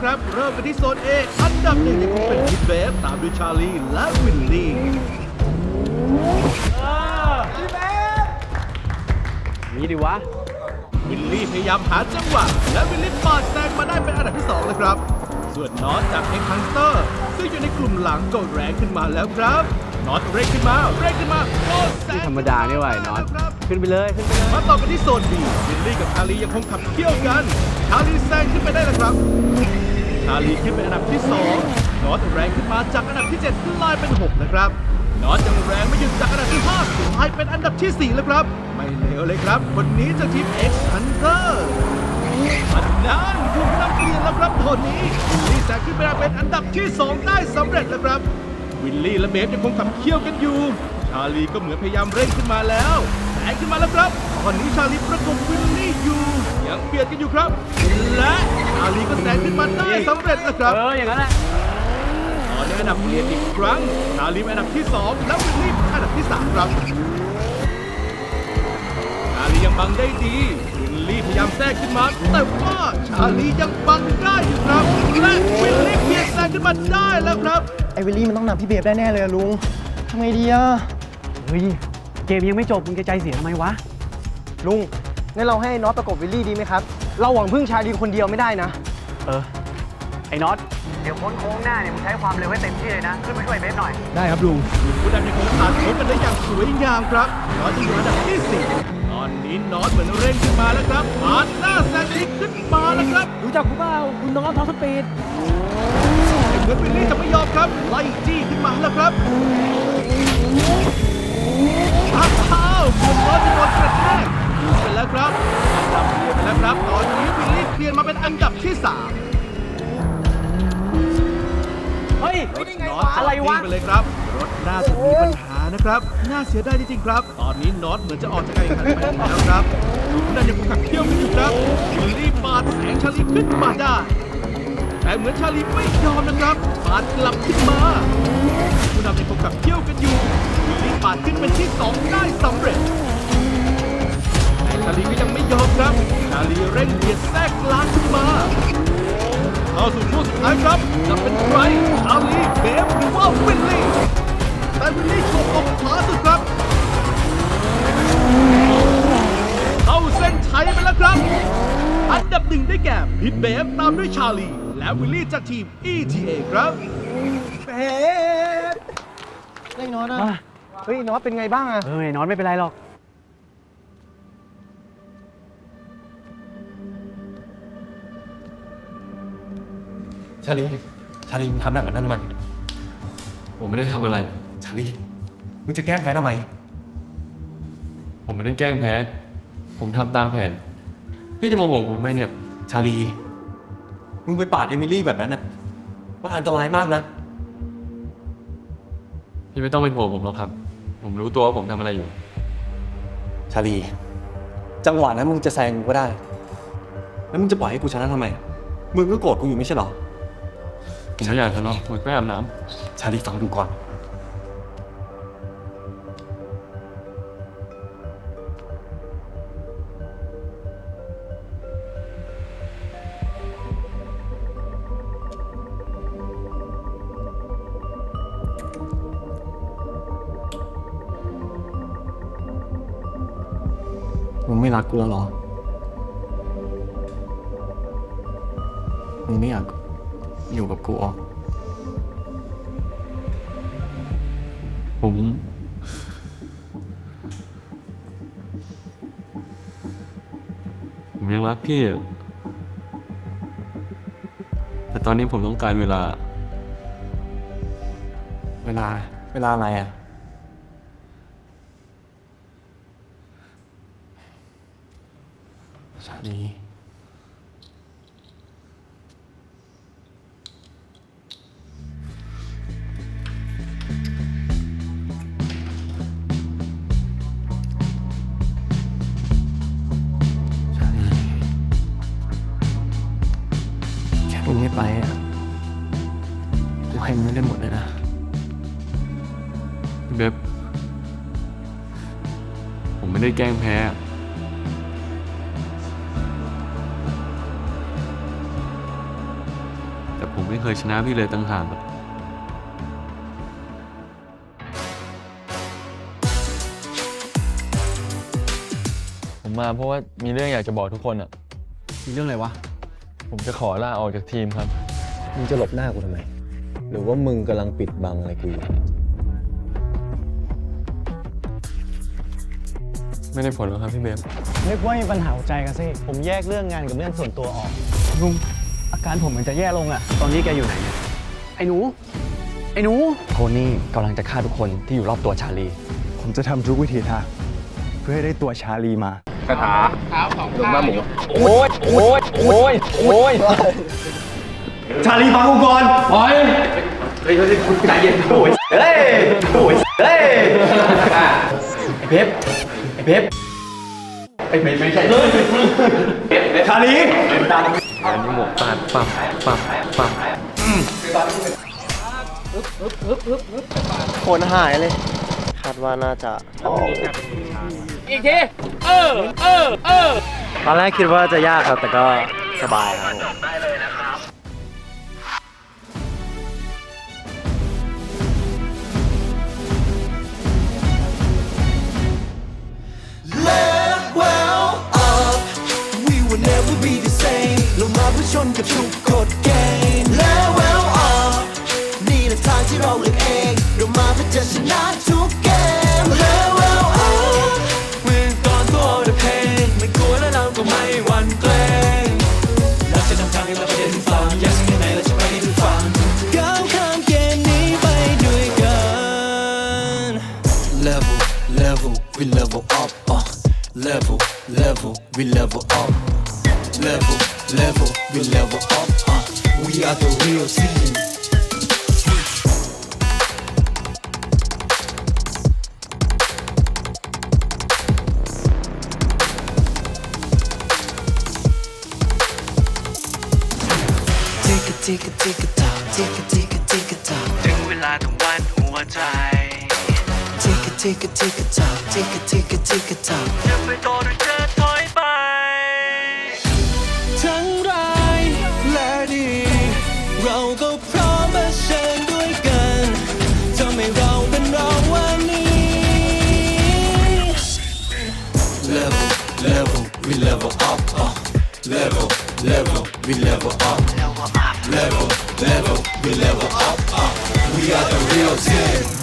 แล้วครับ เริ่มกันที่โซน A อันดับหนึ่งยังคงเป็นพิทเบฟตามด้วยชาลีและวินลี่มีดิวะ วิลลี่พยายามหาจังหวะ และวิลลี่ปาดแซงมาได้เป็นอันดับที่2แล้วครับ ส่วนนอตจากเอ็กฮันเตอร์ซึ่งอยู่ในกลุ่มหลังก็แรงขึ้นมาแล้วครับ นอตเร่งขึ้นมาเร่งขึ้นมาโอ้แซงธรรมดานี่หว่าไอ้น็อตครับ ขึ้นไปเลยขึ้นไปเลยมาต่อกันที่โซน B วิลลี่กับชาลียังคงขับเคี่ยวกันชาลีแซงขึ้นไปได้แล้วครับ ชาลีขึ้นเป็นอันดับที่2นอตแรงขึ้นมาจากอันดับที่7กลายเป็น 6 นะครับนอตยังแรงไม่หยุดจากอันดับที่5กลายเป็นอันดับที่ 4 แล้วครับ ไม่เลวเลยครับ คนนี้จากทีม X Hunter อันนั้นถูกนำเปลี่ยนแล้วครับตอนนี้วิลลี่แซงขึ้นไปได้เป็นอันดับที่ 2 ได้สำเร็จแล้วครับ วิลลี่และเบฟยังคงขับเคี่ยวกันอยู่ ชาลีก็เหมือนพยายามเร่งขึ้นมาแล้วแซงขึ้นมาแล้วครับ ตอนนี้ชาลีประกบวิลลี่อยู่ยังเบียดกันอยู่ครับ และชาลีก็แซงขึ้นมาได้สำเร็จแล้วครับ เอออย่างนั้นแหละตอนนี้อันดับเปลี่ยนอีกครั้ง ชาลีเป็นอันดับที่ 2 และวิลลี่อันดับที่ 3 ครับชาลียังบังได้ดีวิลลี่พยายามแทรกขึ้นมา แต่ว่าชาลียังบังได้อยู่ครับ และวิลลี่เบียดแซงขึ้นมาได้แล้วครับ ไอวิลลี่มันต้องนำพี่เบฟได้แน่เลยอะลุงทำไงดีอะเฮ้ย เกมยังไม่จบมึงจะใจเสียทำไมวะ ลุงงั้นเราให้น็อตประกบวิลลี่ดีไหมครับ เราหวังพึ่งชาลีคนเดียวไม่ได้นะ เออ ไอ้น็อต เดี๋ยวพ้นโค้งหน้าเนี่ยมึงใช้ความเร็วให้เต็มที่เลยนะ ขึ้นมาช่วยเบฟหน่อย ได้ครับลุงผู้นำยังคงผ่านพ้นกันได้อย่างสวยงามครับนอตจะอยู่อันดับที่สี่ตอนนี้นอตเหมือนเร่งขึ้นมาแล้วครับผ่านหน้าแซงดิกขึ้นมาแล้วครับ รู้จักกูเปล่าคุณน้องทอสปีดเห มือนวิลลี่จะไม่ยอมครับ ไล่จี้ขึ้นมาแล้วครับอ้าวเหมือนนอตจะโดนกระแทกหยุดไปแล้วครับอันดับเปลี่ยนไปแล้วครับ ตอนนี้วิลลี่เปลี่ยนมาเป็นอันดับที่สามเฮ้ย รถน็อตอะไรวะจดนิ่งไปเลยครับ รถน่าจะมีปัญหานะครับ น่าเสียดายจริงๆครับ ตอนนี้น็อตเหมือนจะออกจากการแข่งขันไปแล้วครับผู้นำยังคงขับเคี่ยวกันอยู่ครับวิลลี่ปาดแสงชาลีขึ้นมาได้ แต่เหมือนชาลีไม่ยอมนะครับปาดกลับขึ้นมา ผู้นำยังคงขับเคี่ยวกันอยู่วิลลี่ปาดขึ้นเป็นที่สองได้สำเร็จแต่ชาลีก็ยังไม่ยอมครับ ชาลีเร่งเบียดแทรกกลางขึ้นมาเข้าสู่ช่วงสุดท้ายครับ จะเป็นใครชาลีเบฟหรือว่าวิลลี่แต่วิลลี่โชว์ออกขวาสุดครับ เบฟตามด้วยชาลี และวิลลี่จากทีม ETA ครับเบฟไอ้น็อตอะมาเฮ้ยน็อตเป็นไงบ้างอะเออไอ้น็อตไม่เป็นไรหรอก ชาลี ชาลีมึงทำแบบนั้นทำไมผมไม่ได้ทำอะไร ชาลีมึงจะแกล้งแพ้ทำไม ผมไม่ได้แกล้งแพ้ ผมทำตามแผน พี่จะมาบอกผมไหมเนี่ย ชาลี มึงไปปาดเอมิลี่แบบนั้นน่ะว่าอันตรายมากนะ พี่ไม่ต้องเป็นห่วงผมหรอกครับ ผมรู้ตัวว่าผมทำอะไรอยู่ ชาลี จังหวะนั้นมึงจะแซงกูก็ได้ แล้วมึงจะปล่อยให้กูชนะทำไม มึงก็โกรธกูอยู่ไม่ใช่เหรอ ผมไม่อยากทะเลาะผมไปอาบน้ำ ชาลีฟังดูก่อน มึงไม่รักกูแล้วเหรอ มึงไม่อยากอยู่กับกูเหรอผม ผมยังรักพี่อะแต่ตอนนี้ผมต้องการเวลา เวลา เวลาอะไรอะ ชาลีชาลีแค่มึงไม่ไปอะกูให้มึงได้หมดเลยนะเบบผมไม่ได้แกล้งแพ้ ผมไม่เคยชนะพี่เลยตั้งหากอะผมมาเพราะว่ามีเรื่องอยากจะบอกทุกคนอะ มีเรื่องอะไรวะ ผมจะขอลาออกจากทีมครับ มึงจะหลบหน้ากูทำไม หรือว่ามึงกำลังปิดบังอะไรกูอยู่ไม่ได้ผลหรอกครับพี่เบฟนึกว่ามีปัญหาหัวใจกันสิผมแยกเรื่องงานกับเรื่องส่วนตัวออกลุง อาการผมมันจะแย่ลงอะตอนนี้แกอยู่ไหนเนี่ยไอ้หนู ไอ้หนู โทนี่กำลังจะฆ่าทุกคนที่อยู่รอบตัวชาลี ผมจะทำทุกวิธีทางเพื่อให้ได้ตัวชาลีมาชาลีฟังกูก่อนปล่อยเฮ้ยเฮ้ยคุณใจเย็นโอ้ยเฮ้ยไอ้เพชรไอ้เพชรไม่ใช่ชาลี อันนี้หมวกปาดปั๊บปั๊บปั๊บคนหายเลย คาดว่าน่าจะอีกที เออ เออ เออ ตอนแรกคิดว่าจะยากครับ แต่ก็สบายครับ We กับทุกกฎเกณฑ์ Level up นี่แหละทางที่เราเลือกเอง เรามาเพื่อจะชนะทุกเกม Level up We're gone through all the pain ไม่กลัวและเราก็ไม่หวั่นเกรงเราจะนำทางให้เราไปถึงฝัน Yes แค่ไหนเราจะไปให้ถึงฝันก้าวข้ามเกมนี้ไปด้วยกัน Level level we level up uh. Level level we level up Level level we level up uh. We are the real team Tick a tick a tick a tock tick a tick a tick a tock ถึงเวลาต้องวัดหัวใจ Tick a tick a tick a tock tick a tick a tick a tock จะไปต่อหรือ Level level we level up uh. Level level we level up Level level we level up uh. We are the real team